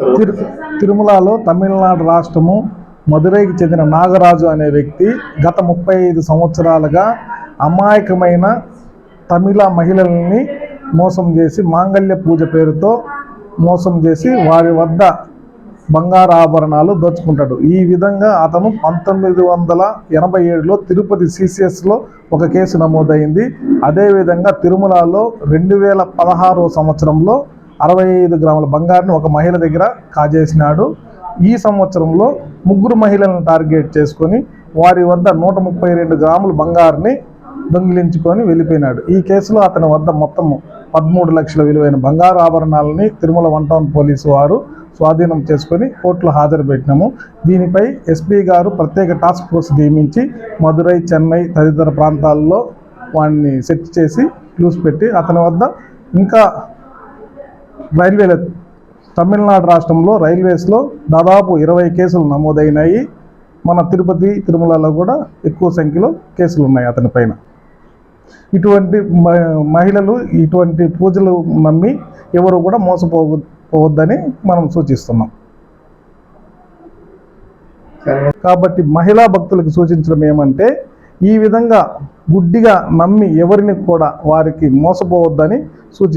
తిరు తిరుమలలో తమిళనాడు రాష్ట్రము మదురైకి చెందిన నాగరాజు అనే వ్యక్తి గత ముప్పై ఐదు సంవత్సరాలుగా అమాయకమైన తమిళ మహిళల్ని మోసం చేసి మాంగళ్య పూజ పేరుతో మోసం చేసి వారి వద్ద బంగారు ఆభరణాలు దోచుకుంటాడు. ఈ విధంగా అతను పంతొమ్మిది వందల ఎనభై ఏడులో తిరుపతి సిసిఎస్లో ఒక కేసు నమోదైంది. అదేవిధంగా తిరుమలలో రెండు వేల పదహారవ సంవత్సరంలో అరవై ఐదు గ్రాముల బంగారుని ఒక మహిళ దగ్గర కాజేసినాడు. ఈ సంవత్సరంలో ముగ్గురు మహిళలను టార్గెట్ చేసుకొని వారి వద్ద నూట ముప్పై రెండు గ్రాముల బంగారుని దొంగిలించుకొని వెళ్ళిపోయినాడు. ఈ కేసులో అతని వద్ద మొత్తము పదమూడు లక్షల విలువైన బంగారు ఆభరణాలని తిరుమల వన్ టౌన్ పోలీసు వారు స్వాధీనం చేసుకొని కోర్టులో హాజరు పెట్టినాము దీనిపై ఎస్పీ గారు ప్రత్యేక టాస్క్ ఫోర్స్ నియమించి మదురై చెన్నై తదితర ప్రాంతాల్లో వాడిని సెర్చ్ చేసి క్లూస్ పెట్టి అతని వద్ద ఇంకా రైల్వేల తమిళనాడు రాష్ట్రంలో రైల్వేస్లో దాదాపు ఇరవై కేసులు నమోదైనాయి. మన తిరుపతి తిరుమలలో కూడా ఎక్కువ సంఖ్యలో కేసులు ఉన్నాయి అతని పైన. ఇటువంటి మ- మహిళలు ఇటువంటి పూజలు నమ్మి ఎవరు కూడా మోసపోవద్దని మనం సూచిస్తున్నాం. కాబట్టి మహిళా భక్తులకు సూచించడం ఏమంటే ఈ విధంగా గుడ్డిగా నమ్మి ఎవరిని కూడా వారికి మోసపోవద్దని సూచి